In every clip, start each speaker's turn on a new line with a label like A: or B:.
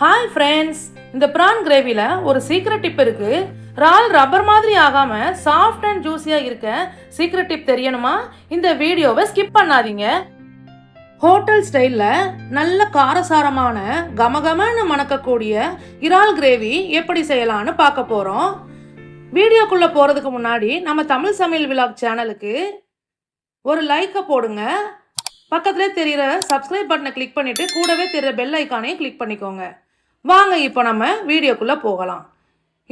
A: Hi friends இந்த prawn கிரேவியில் ஒரு சீக்ரெட் டிப் இருக்கு. ரால் ரப்பர் மாதிரி ஆகாம சாஃப்ட் அண்ட் ஜூஸியா இருக்க சீக்ரெட் டிப் தெரியணுமா? இந்த வீடியோவை ஸ்கிப் பண்ணாதீங்க. ஹோட்டல் ஸ்டைலில் நல்ல காரசாரமான கமகமன்னு மணக்கக்கூடிய இறால் கிரேவி எப்படி செய்யலான்னு பார்க்க போகிறோம் வீடியோக்குள்ளே போகிறதுக்கு முன்னாடி நம்ம தமிழ் சமையல் விலாக் சேனலுக்கு ஒரு லைக்கை போடுங்க. பக்கத்துலேயே தெரிகிற சப்ஸ்கிரைப் பட்டனை கிளிக் பண்ணிவிட்டு கூடவே தெரிகிற பெல் ஐக்கானையும் கிளிக் பண்ணிக்கோங்க. வாங்க இப்போ நம்ம வீடியோக்குள்ளே போகலாம்.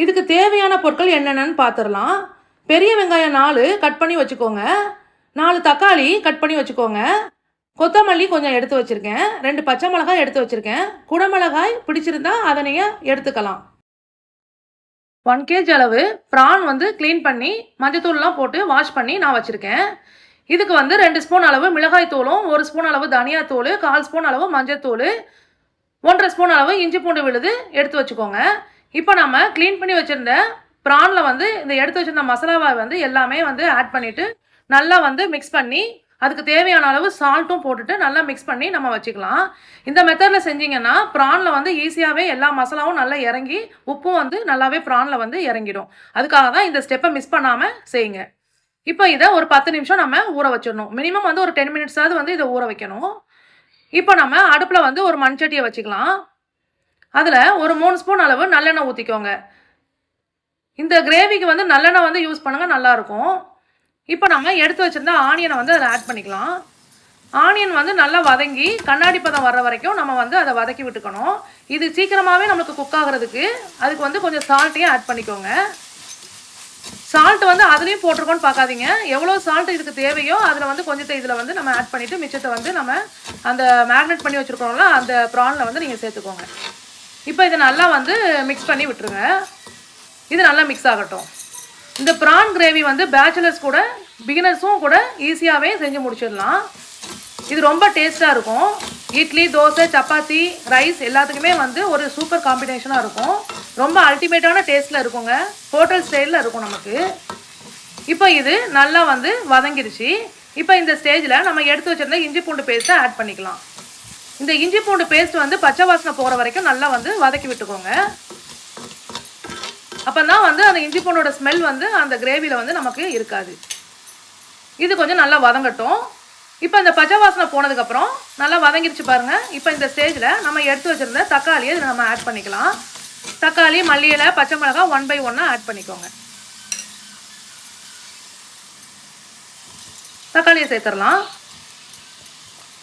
A: இதுக்கு தேவையான பொருட்கள் என்னென்னு பார்த்துடலாம் பெரிய வெங்காயம் நாலு கட் பண்ணி வச்சுக்கோங்க. நாலு தக்காளி கட் பண்ணி வச்சுக்கோங்க. கொத்தமல்லி கொஞ்சம் எடுத்து வச்சுருக்கேன். ரெண்டு பச்சை மிளகாய் எடுத்து வச்சுருக்கேன். குடமிளகாய் பிடிச்சிருந்தா அதை நீங்கள் எடுத்துக்கலாம். ஒன் கேஜி அளவு ப்ரான் வந்து க்ளீன் பண்ணி மஞ்சத்தூள்லாம் போட்டு வாஷ் பண்ணி நான் வச்சுருக்கேன். இதுக்கு வந்து ரெண்டு ஸ்பூன் அளவு மிளகாய் தூளும் ஒரு ஸ்பூன் அளவு தனியாத்தூள் கால் ஸ்பூன் அளவு மஞ்சத்தூள் ஒன்றரை ஸ்பூன் அளவு இஞ்சி பூண்டு விழுது எடுத்து வச்சுக்கோங்க. இப்போ நம்ம க்ளீன் பண்ணி வச்சுருந்த ப்ரானில் வந்து இந்த எடுத்து வச்சுருந்த மசாலாவை வந்து எல்லாமே வந்து ஆட் பண்ணிவிட்டு நல்லா வந்து மிக்ஸ் பண்ணி அதுக்கு தேவையான அளவு சால்ட்டும் போட்டுட்டு நல்லா மிக்ஸ் பண்ணி நம்ம வச்சுக்கலாம். இந்த மெத்தடில் செஞ்சீங்கன்னா ப்ரானில் வந்து ஈஸியாகவே எல்லா மசாலாவும் நல்லா இறங்கி உப்பும் வந்து நல்லாவே ப்ரானில் வந்து இறங்கிடும். அதுக்காக தான் இந்த ஸ்டெப்பை மிஸ் பண்ணாமல் செய்யுங்க. இப்போ இதை ஒரு பத்து நிமிஷம் நம்ம ஊற வச்சிடணும். மினிமம் வந்து ஒரு டென் மினிட்ஸாவது வந்து இதை ஊற வைக்கணும். இப்போ நம்ம அடுப்பில் வந்து ஒரு மண்சட்டியை வச்சுக்கலாம். அதில் ஒரு மூணு ஸ்பூன் அளவு நல்லெண்ணெய் ஊற்றிக்கோங்க இந்த கிரேவிக்கு வந்து நல்லெண்ணெய் வந்து யூஸ் பண்ணுங்கள் நல்லாயிருக்கும் இப்போ நம்ம எடுத்து வச்சுருந்த ஆனியனை வந்து அதில் ஆட் பண்ணிக்கலாம். ஆனியன் வந்து நல்லா வதங்கி கண்ணாடி பதம் வர்ற வரைக்கும் நம்ம வந்து அதை வதக்கி விட்டுக்கணும். இது சீக்கிரமாகவே நம்மளுக்கு குக் ஆகிறதுக்கு அதுக்கு வந்து கொஞ்சம் சால்ட்டையும் ஆட் பண்ணிக்கோங்க. சால்ட் வந்து அதுலேயும் போட்டிருக்கோன்னு பார்க்காதீங்க. எவ்வளோ சால்ட் இதுக்கு தேவையோ அதில் வந்து கொஞ்சத்தை இதில் வந்து நம்ம ஆட் பண்ணிவிட்டு மிச்சத்தை வந்து நம்ம அந்த மேக்னெட் பண்ணி வச்சுருக்கோம்ல அந்த ப்ரானில் வந்து நீங்கள் சேர்த்துக்கோங்க. இப்போ இதை நல்லா வந்து மிக்ஸ் பண்ணி விட்டுருங்க. இது நல்லா மிக்ஸ் ஆகட்டும். இந்த ப்ரான் கிரேவி வந்து பேச்சுலர்ஸ் கூட பிகினர்ஸும் கூட ஈஸியாகவே செஞ்சு முடிச்சிடலாம். இது ரொம்ப டேஸ்ட்டாக இருக்கும். இட்லி தோசை சப்பாத்தி ரைஸ் எல்லாத்துக்குமே வந்து ஒரு சூப்பர் காம்பினேஷனாக இருக்கும். ரொம்ப அல்டிமேட்டான டேஸ்ட்டில் இருக்குங்க. ஹோட்டல் ஸ்டைலில் இருக்கும் நமக்கு. இப்போ இது நல்லா வந்து வதங்கிருச்சு. இப்போ இந்த ஸ்டேஜில் நம்ம எடுத்து வச்சுருந்த இஞ்சி பூண்டு பேஸ்ட்டை ஆட் பண்ணிக்கலாம். இந்த இஞ்சி பூண்டு பேஸ்ட் வந்து பச்சை வாசனை போகிற வரைக்கும் நல்லா வந்து வதக்கி விட்டுக்கோங்க. அப்போ தான் வந்து அந்த இஞ்சி பூண்டோட ஸ்மெல் வந்து அந்த கிரேவியில் வந்து நமக்கு இருக்காது. இது கொஞ்சம் நல்லா வதங்கட்டும். இப்போ இந்த பச்சை வாசனை போனதுக்கப்புறம் நல்லா வதங்கிருச்சு பாருங்கள் இப்போ இந்த ஸ்டேஜில் நம்ம எடுத்து வச்சுருந்த தக்காளியை இதில் நம்ம ஆட் பண்ணிக்கலாம். தக்காளி மல்லி இலை பச்சை மிளகாய் ஒன் பை ஒன்னாக ஆட் பண்ணிக்கோங்க. தக்காளியை சேர்த்துடலாம்.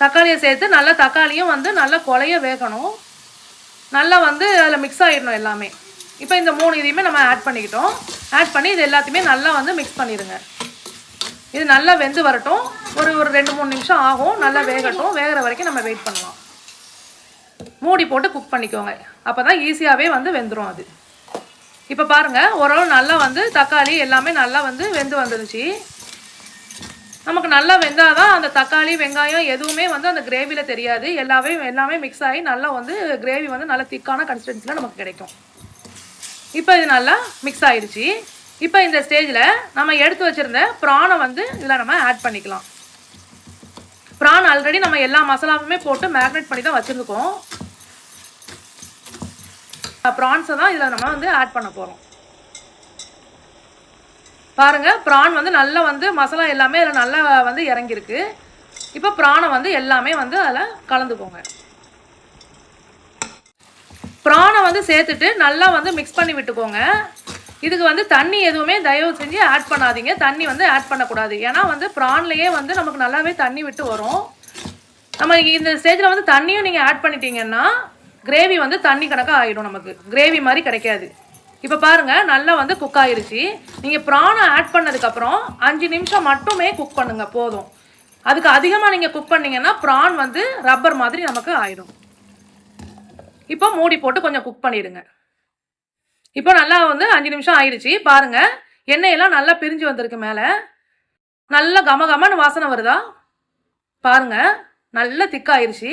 A: தக்காளியை சேர்த்து நல்லா தக்காளியும் வந்து நல்லா கொலைய வேகணும். நல்லா வந்து அதில் மிக்ஸ் ஆகிடணும் எல்லாமே. இப்போ இந்த மூணு இதையுமே நம்ம ஆட் பண்ணிக்கிட்டோம். ஆட் பண்ணி இது எல்லாத்தையுமே நல்லா வந்து மிக்ஸ் பண்ணிடுங்க. இது நல்லா வெந்து வரட்டும். ஒரு ஒரு ரெண்டு மூணு நிமிஷம் ஆகும். நல்லா வேகட்டும். வேகிற வரைக்கும் நம்ம வெயிட் பண்ணலாம். மூடி போட்டு குக் பண்ணிக்கோங்க. அப்போ தான் ஈஸியாகவே வந்து வெந்துடும் அது. இப்போ பாருங்கள் ஓரளவு நல்லா வந்து தக்காளி எல்லாமே நல்லா வந்து வெந்து வந்துருச்சு. நமக்கு நல்லா வெந்தால் தான் அந்த தக்காளி வெங்காயம் எதுவுமே வந்து அந்த கிரேவியில் தெரியாது. எல்லாமே எல்லாமே மிக்ஸ் ஆகி நல்லா வந்து கிரேவி வந்து நல்லா திக்கான கன்சிஸ்டன்சியில் நமக்கு கிடைக்கும். இப்போ இது நல்லா மிக்ஸ் ஆயிடுச்சு இப்போ இந்த ஸ்டேஜில் நம்ம எடுத்து வச்சுருந்த ப்ரானை வந்து இதில் நம்ம ஆட் பண்ணிக்கலாம். ப்ரான் ஆல்ரெடி நம்ம எல்லா மசாலாவுமே போட்டு மேக்னேட் பண்ணி தான் வச்சுருக்கோம். ப்ரான்ஸை தான் இதில் நம்ம வந்து ஆட் பண்ண போகிறோம் பாருங்கள் ப்ரான் வந்து நல்லா வந்து மசாலா எல்லாமே அதில் நல்லா வந்து இறங்கியிருக்கு. இப்போ ப்ரானை வந்து எல்லாமே வந்து அதில் கலந்துக்கோங்க. ப்ரானை வந்து சேர்த்துட்டு நல்லா வந்து மிக்ஸ் பண்ணி விட்டுக்கோங்க. இதுக்கு வந்து தண்ணி எதுவுமே தயவு செஞ்சு ஆட் பண்ணாதீங்க. தண்ணி வந்து ஆட் பண்ணக்கூடாது. ஏன்னா வந்து ப்ரான்லேயே வந்து நமக்கு நல்லாவே தண்ணி விட்டு வரும். நம்ம இந்த ஸ்டேஜில் வந்து தண்ணியும் நீங்கள் ஆட் பண்ணிட்டீங்கன்னா கிரேவி வந்து தண்ணி கணக்காக ஆகிடும் நமக்கு. கிரேவி மாதிரி கிடைக்காது. இப்போ பாருங்கள் நல்லா வந்து குக் ஆயிடுச்சு நீங்கள் ப்ரானை ஆட் பண்ணதுக்கப்புறம் அஞ்சு நிமிஷம் மட்டுமே குக் பண்ணுங்கள் போதும். அதுக்கு அதிகமாக நீங்கள் குக் பண்ணீங்கன்னா ப்ரான் வந்து ரப்பர் மாதிரி நமக்கு ஆயிடும். இப்போ மூடி போட்டு கொஞ்சம் குக் பண்ணிடுங்க. இப்போ நல்லா வந்து அஞ்சு நிமிஷம் ஆயிடுச்சு பாருங்கள் எண்ணெயெல்லாம் நல்லா பிரிஞ்சு வந்திருக்கு மேலே. நல்லா கம கமன்னு வாசனை வருதா? பாருங்கள் நல்லா திக்காயிருச்சு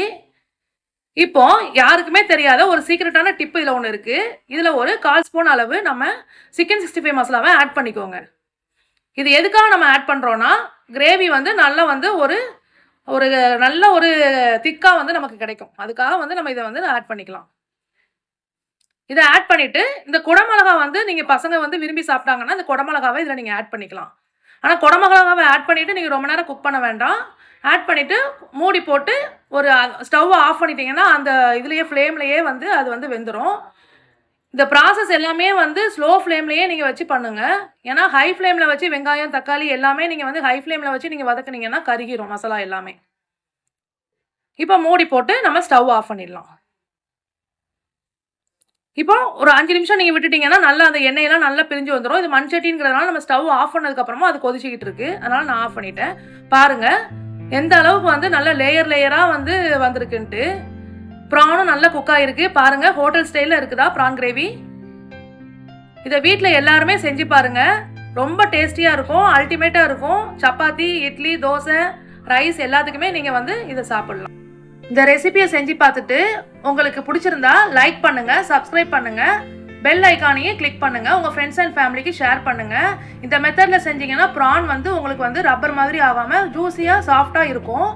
A: இப்போ யாருக்குமே தெரியாத ஒரு சீக்ரெட்டான டிப் இதில் ஒன்று இருக்குது இதில் ஒரு கால் ஸ்பூன் அளவு நம்ம சிக்கன் சிக்ஸ்டி ஃபைவ் மசாலாவை ஆட் பண்ணிக்கோங்க. இது எதுக்காக நம்ம ஆட் பண்ணுறோன்னா கிரேவி வந்து நல்லா வந்து ஒரு ஒரு நல்ல ஒரு திக்காக வந்து நமக்கு கிடைக்கும். அதுக்காக வந்து நம்ம இதை வந்து ஆட் பண்ணிக்கலாம். இதை ஆட் பண்ணிவிட்டு இந்த குடமிளகா வந்து நீங்கள் பசங்க வந்து விரும்பி சாப்பிட்டாங்கன்னா இந்த குடமிளகாவை இதில் நீங்கள் ஆட் பண்ணிக்கலாம். ஆனால் குடமிளகாவை ஆட் பண்ணிவிட்டு நீங்கள் ரொம்ப நேரம் குக் பண்ண வேண்டாம். ஆட் பண்ணிவிட்டு மூடி போட்டு ஒரு ஸ்டவ்வை ஆஃப் பண்ணிட்டீங்கன்னா அந்த இதுலேயே ஃப்ளேம்லேயே வந்து அது வந்து வெந்துடும் இந்த ப்ராசஸ் எல்லாமே வந்து ஸ்லோ ஃப்ளேம்லேயே நீங்கள் வச்சு பண்ணுங்கள் ஏன்னா ஹை ஃப்ளேமில் வச்சு வெங்காயம் தக்காளி எல்லாமே நீங்கள் வந்து ஹை ஃப்ளேமில் வச்சு நீங்கள் வதக்குனீங்கன்னா கருகிரும் மசாலா எல்லாமே. இப்போ மூடி போட்டு நம்ம ஸ்டவ் ஆஃப் பண்ணிடலாம். இப்போ ஒரு அஞ்சு நிமிஷம் நீங்கள் விட்டுட்டீங்கன்னா நல்லா அந்த எண்ணெயெல்லாம் நல்லா பிரிஞ்சு வந்துடும் இது மண் சட்டிங்கிறதுனால நம்ம ஸ்டவ் ஆஃப் பண்ணதுக்கப்புறமா அது கொதிச்சிக்கிட்டு இருக்கு. அதனால நான் ஆஃப் பண்ணிட்டேன். பாருங்கள் எந்த அளவுக்கு வந்து நல்ல லேயர் லேயராக வந்து வந்திருக்குன்ட்டு. ப்ரானும் நல்ல குக் ஆயிருக்கு. பாருங்கள் ஹோட்டல் ஸ்டைலில் இருக்குதா ப்ரான் கிரேவி இதை வீட்டில் எல்லாருமே செஞ்சு பாருங்க. ரொம்ப டேஸ்டியாக இருக்கும் அல்டிமேட்டாக இருக்கும். சப்பாத்தி இட்லி தோசை ரைஸ் எல்லாத்துக்குமே நீங்கள் வந்து இதை சாப்பிட்லாம். இந்த ரெசிபியை செஞ்சு பார்த்துட்டு உங்களுக்கு பிடிச்சிருந்தா லைக் பண்ணுங்கள் சப்ஸ்கிரைப் பண்ணுங்கள் பெல் ஐக்கானையும் கிளிக் பண்ணுங்கள் உங்கள் ஃப்ரெண்ட்ஸ் அண்ட் ஃபேமிலிக்கு ஷேர் பண்ணுங்க. இந்த மெத்தடில் செஞ்சீங்கன்னா ப்ரான் வந்து உங்களுக்கு வந்து ரப்பர் மாதிரி ஆகாமல் ஜூஸியாக சாஃப்டாக இருக்கும்.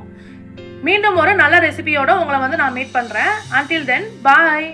A: மீண்டும் ஒரு நல்ல ரெசிபியோடு உங்களை வந்து நான் மீட் பண்ணுறேன் அன்டில் தென் பாய்